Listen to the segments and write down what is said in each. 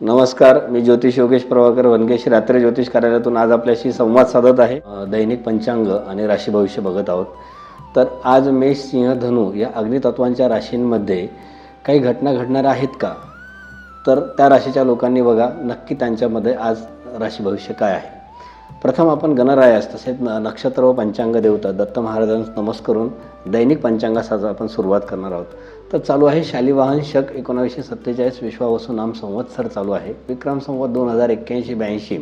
नमस्कार मी ज्योतिष योगेश प्रभाकर वनगेश रात्री ज्योतिष कार्यालयातून आज आपल्याशी संवाद साधत आहे. दैनिक पंचांग आणि राशी भविष्य बघत आहोत. तर आज मेष सिंह धनु या अग्नितत्वांच्या राशींमध्ये काही घटना घडणार आहेत का? तर त्या राशीच्या लोकांनी बघा नक्की त्यांच्यामध्ये आज राशी भविष्य काय आहे. प्रथम आपण गणरायास तसेच नक्षत्र व पंचांग देवता दत्त महाराजांस नमस्कारून दैनिक पंचांगास आपण सुरुवात करणार आहोत. तर चालू आहे शालिवाहन शक एकोणावीसशे सत्तेचाळीस विश्वावसू नाम संवत्सर चालू आहे. विक्रम संवत दोन हजार एक्क्याऐंशी ब्याऐंशी.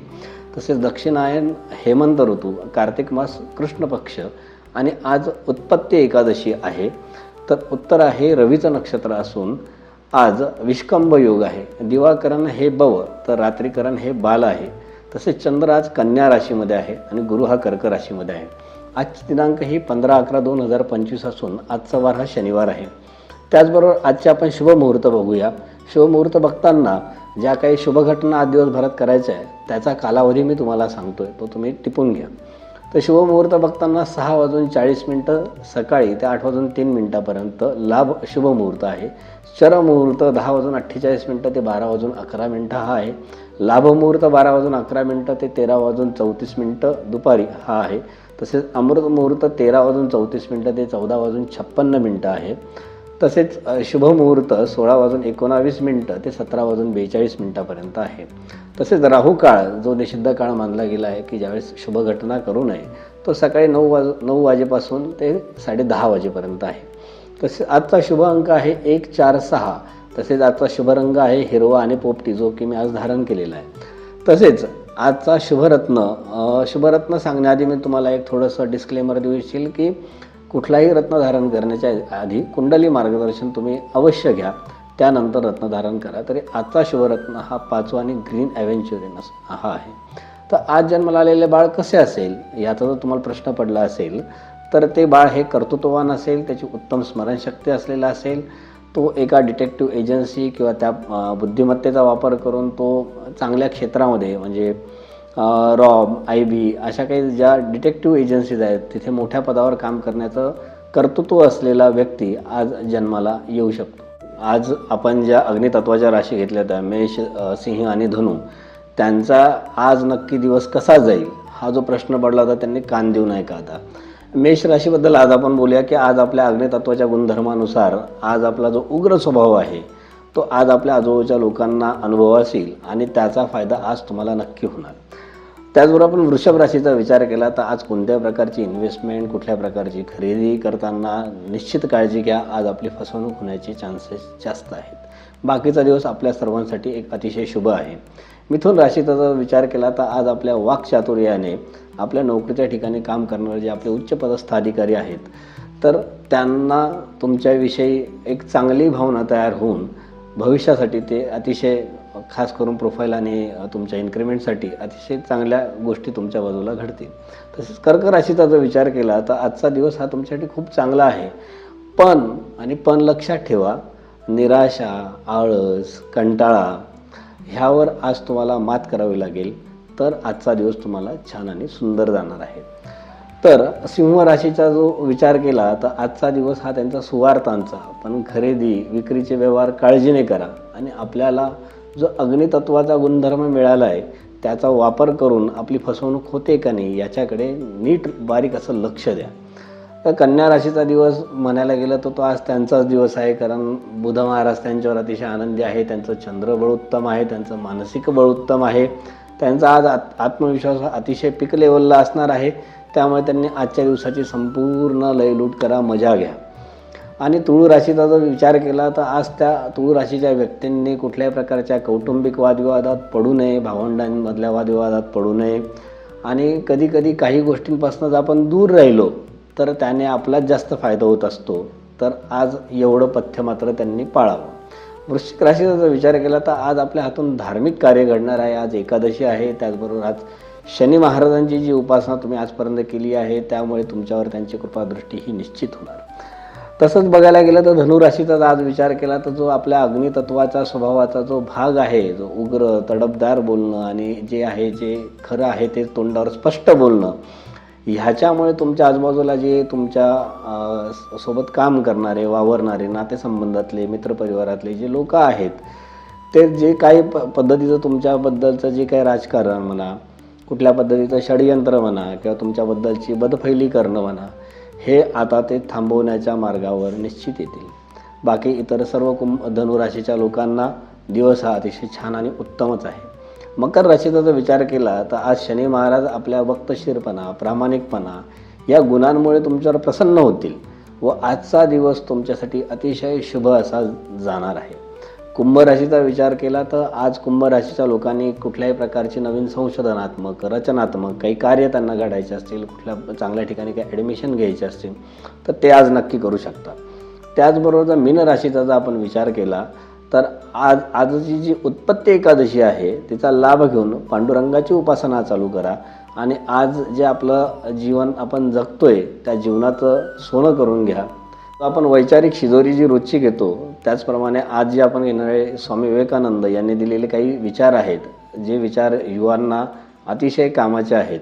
तसेच दक्षिणायन हेमंत ऋतू कार्तिक मास कृष्ण पक्ष आणि आज उत्पत्ती एकादशी आहे. तर उत्तर आहे रवीचं नक्षत्र असून आज विष्कंभ योग आहे. दिवाकरण हे बव तर रात्रीकरण हे बाल आहे. तसेच चंद्र आज कन्या राशीमध्ये आहे आणि गुरु हा कर्क राशीमध्ये आहे. आजची दिनांक ही पंधरा अकरा दोन हजार पंचवीस असून आजचा वार हा शनिवार आहे. त्याचबरोबर आजचे आपण शुभमुहूर्त बघूया. शुभमुहूर्त बघताना ज्या काही शुभघटना आज दिवसभरात करायच्या आहे त्याचा कालावधी मी तुम्हाला सांगतोय तो तुम्ही टिपून घ्या. तर शुभमुहूर्त बघताना सहा वाजून चाळीस मिनटं सकाळी ते आठ वाजून तीन मिनटापर्यंत लाभ शुभमुहूर्त आहे. चरमुहूर्त दहा वाजून अठ्ठेचाळीस मिनटं ते बारा वाजून अकरा मिनटं हा आहे. लाभमुहूर्त बारा वाजून अकरा मिनटं ते तेरा वाजून चौतीस मिनटं दुपारी हा आहे. तसेच अमृतमुहूर्त तेरा वाजून चौतीस मिनटं ते चौदा वाजून छप्पन्न मिनटं आहे. तसेच शुभमुहूर्त सोळा वाजून एकोणावीस मिनटं ते सतरा वाजून बेचाळीस मिनटापर्यंत आहे. तसेच राहू काळ जो निषिद्ध काळ मानला गेला आहे की ज्यावेळेस शुभ घटना करू नये तो सकाळी नऊ वाज नऊ वाजेपासून ते साडे दहा वाजेपर्यंत आहे. तसेच आजचा शुभ अंक आहे एक चार सहा. तसेच आजचा शुभ रंग आहे हिरवा आणि पोपटी जो की मी आज धारण केलेला आहे. तसेच आजचा शुभरत्न शुभरत्न सांगण्याआधी मी तुम्हाला एक थोडंसं डिस्क्लेमर देऊ इच्छिल की कुठलाही रत्नधारण करण्याच्या आधी कुंडली मार्गदर्शन तुम्ही अवश्य घ्या. त्यानंतर रत्नधारण करा. तरी आजचा शिवरत्न हा पाचवा आणि ग्रीन ॲव्हेंच्युरिनस हा आहे. तर आज जन्माला आलेले बाळ कसे असेल? याचा जर तुम्हाला प्रश्न पडला असेल तर ते बाळ हे कर्तृत्ववान असेल त्याची उत्तम स्मरणशक्ती असलेला असेल तो एका डिटेक्टिव्ह एजन्सी किंवा त्या बुद्धिमत्तेचा वापर करून तो चांगल्या क्षेत्रामध्ये म्हणजे रॉब आय बी अशा काही ज्या डिटेक्टिव्ह एजन्सीज आहेत तिथे मोठ्या पदावर काम करण्याचं कर्तृत्व असलेला व्यक्ती आज जन्माला येऊ शकतो. आज आपण ज्या अग्नितत्वाच्या राशी घेतल्या त्या मेष सिंह आणि धनु त्यांचा आज नक्की दिवस कसा जाईल हा जो प्रश्न पडला होता त्यांनी कान देऊ नये का आता? मेष राशीबद्दल आज आपण बोलूया की आज आपल्या अग्नितत्वाच्या गुणधर्मानुसार आज आपला जो उग्र स्वभाव आहे तो आज आपल्या आजूबाजूच्या लोकांना अनुभवास येईल आणि त्याचा फायदा आज तुम्हाला नक्की होणार. त्याचबरोबर आपण वृषभ राशीचा विचार केला तर आज कोणत्या प्रकारची इन्व्हेस्टमेंट कुठल्या प्रकारची खरेदी करताना निश्चित काळजी घ्या. आज आपली फसवणूक होण्याचे चान्सेस जास्त आहेत. बाकीचा दिवस आपल्या सर्वांसाठी एक अतिशय शुभ आहे. मिथुन राशीचा जर विचार केला तर आज आपल्या वाक्चातुर्याने आपल्या नोकरीच्या ठिकाणी काम करणारे जे आपले उच्च पदस्थ अधिकारी आहेत तर त्यांना तुमच्याविषयी एक चांगली भावना तयार होऊन भविष्यासाठी ते अतिशय खास करून प्रोफाईल आणि तुमच्या इन्क्रिमेंटसाठी अतिशय चांगल्या गोष्टी तुमच्या बाजूला घडतील. तसेच कर्क राशीचा जर विचार केला तर आजचा दिवस हा तुमच्यासाठी खूप चांगला आहे. पण आणि पण लक्षात ठेवा निराशा आळस कंटाळा ह्यावर आज तुम्हाला मात करावी लागेल. तर आजचा दिवस तुम्हाला छान आणि सुंदर जाणार आहे. तर सिंह राशीचा जो विचार केला तर आजचा दिवस हा त्यांचा सुवार्थांचा पण खरेदी विक्रीचे व्यवहार काळजीने करा आणि आपल्याला जो अग्नितत्वाचा गुणधर्म मिळाला आहे त्याचा वापर करून आपली फसवणूक होते का नाही याच्याकडे नीट बारीक असं लक्ष द्या. तर कन्या राशीचा दिवस म्हणायला गेलं तर तो आज त्यांचाच दिवस आहे कारण बुध महाराज त्यांच्यावर अतिशय आनंदी आहे त्यांचं चंद्रबळ उत्तम आहे त्यांचं मानसिक बळ उत्तम आहे. त्यांचा आज आत आत्मविश्वास हा अतिशय पिक लेवलला असणार आहे. त्यामुळे त्यांनी आजच्या दिवसाची संपूर्ण लयलूट करा मजा घ्या. आणि तुळू राशीचा जर विचार केला तर आज त्या तुळू राशीच्या व्यक्तींनी कुठल्याही प्रकारच्या कौटुंबिक वादविवादात पडू नये भावंडांमधल्या वादविवादात पडू नये. आणि कधीकधी काही गोष्टींपासून जर आपण दूर राहिलो तर त्याने आपलाच जास्त फायदा होत असतो. तर आज एवढं पथ्य मात्र त्यांनी पाळावं. वृश्चिक राशीचा जर विचार केला तर आज आपल्या हातून धार्मिक कार्य घडणार आहे. आज एकादशी आहे. त्याचबरोबर आज शनी महाराजांची जी उपासना तुम्ही आजपर्यंत केली आहे त्यामुळे तुमच्यावर त्यांची कृपादृष्टी ही निश्चित होणार. तसंच बघायला गेलं तर धनुराशीचा आज विचार केला तर जो आपल्या अग्नितत्वाचा स्वभावाचा जो भाग आहे जो उग्र तडपदार बोलणं आणि जे आहे जे खरं आहे ते तोंडावर स्पष्ट बोलणं ह्याच्यामुळे तुमच्या आजूबाजूला जे तुमच्यासोबत काम करणारे वावरणारे नातेसंबंधातले मित्रपरिवारातले जे लोक आहेत ते जे काही प पद्धतीचं तुमच्याबद्दलचं जे काही राजकारण म्हणा कुठल्या पद्धतीचं षडयंत्र म्हणा किंवा तुमच्याबद्दलची बदफैली करणं म्हणा हे आता ते थांबवण्याच्या मार्गावर निश्चित येतील. बाकी इतर सर्व कुंभ धनुराशीच्या लोकांना दिवस हा अतिशय छान आणि उत्तमच आहे. मकर राशीचा जर विचार केला तर आज शनी महाराज आपल्या वक्तशीरपणा प्रामाणिकपणा या गुणांमुळे तुमच्यावर प्रसन्न होतील व आजचा दिवस तुमच्यासाठी अतिशय शुभ असा जाणार आहे. कुंभ राशीचा विचार केला तर आज कुंभ राशीच्या लोकांनी कुठल्याही प्रकारची नवीन संशोधनात्मक रचनात्मक काही कार्य त्यांना घडायचे असतील कुठल्या चांगल्या ठिकाणी काही ॲडमिशन घ्यायचे असतील तर ते आज नक्की करू शकतात. त्याचबरोबर जर मीन राशीचा जर आपण विचार केला तर आज आजची जी उत्पत्ती एकादशी आहे तिचा लाभ घेऊन पांडुरंगाची उपासना चालू करा. आणि आज जे आपलं जीवन आपण जगतोय त्या जीवनाचं सोनं करून घ्या. आपण वैचारिक शिजोरी जी रोजची घेतो त्याचप्रमाणे आज जे आपण घेणारे स्वामी विवेकानंद यांनी दिलेले काही विचार आहेत जे विचार युवांना अतिशय कामाचे आहेत.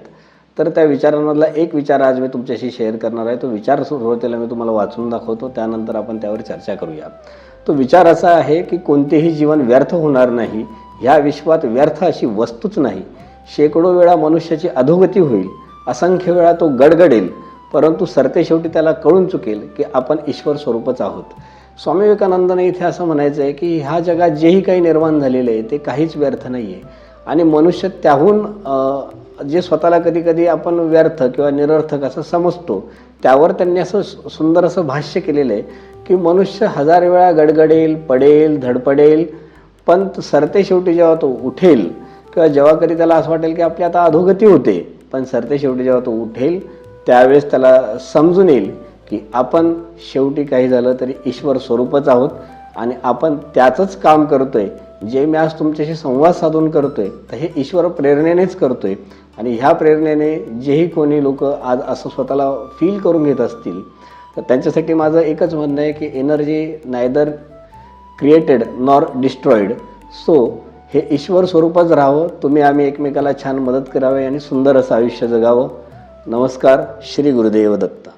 तर त्या विचारांमधला एक विचार आज मी तुमच्याशी शेअर करणार आहे. तो विचार सुरुवातीला मी तुम्हाला वाचून दाखवतो. त्यानंतर आपण त्यावर चर्चा करूया. तो विचार असा आहे की कोणतेही जीवन व्यर्थ होणार नाही. ह्या विश्वात व्यर्थ अशी वस्तूच नाही. शेकडो वेळा मनुष्याची अधोगती होईल. असंख्य वेळा तो गडगडेल. परंतु सरते शेवटी त्याला कळून चुकेल की आपण ईश्वर स्वरूपच आहोत. स्वामी विवेकानंदाने इथे असं म्हणायचं आहे की ह्या जगात जेही काही निर्माण झालेलं आहे ते काहीच व्यर्थ नाही आहे आणि मनुष्य त्याहून जे स्वतःला कधी कधी आपण व्यर्थ किंवा निरर्थक असं समजतो त्यावर त्यांनी असं सुंदर असं भाष्य केलेलं आहे की मनुष्य हजार वेळा गडगडेल पडेल धडपडेल पण सरते शेवटी जेव्हा तो उठेल किंवा जेव्हा कधी त्याला असं वाटेल की आपली आता अधोगती होते पण सरते शेवटी जेव्हा तो उठेल त्यावेळेस त्याला समजून येईल की आपण शेवटी काही झालं तरी ईश्वर स्वरूपच आहोत आणि आपण त्याचंच काम करतोय जे मी आज तुमच्याशी संवाद साधून करतोय तर हे ईश्वर प्रेरणेनेच करतोय. आणि ह्या प्रेरणेने जेही कोणी लोक आज असं स्वतःला फील करून घेत असतील तर त्यांच्यासाठी माझं एकच म्हणणं आहे की energy neither created nor destroyed so हे ईश्वर स्वरूपच राहावं तुम्ही आम्ही एकमेकाला छान मदत करावी आणि सुंदर असं आयुष्य जगावं. नमस्कार श्री गुरुदेव दत्त.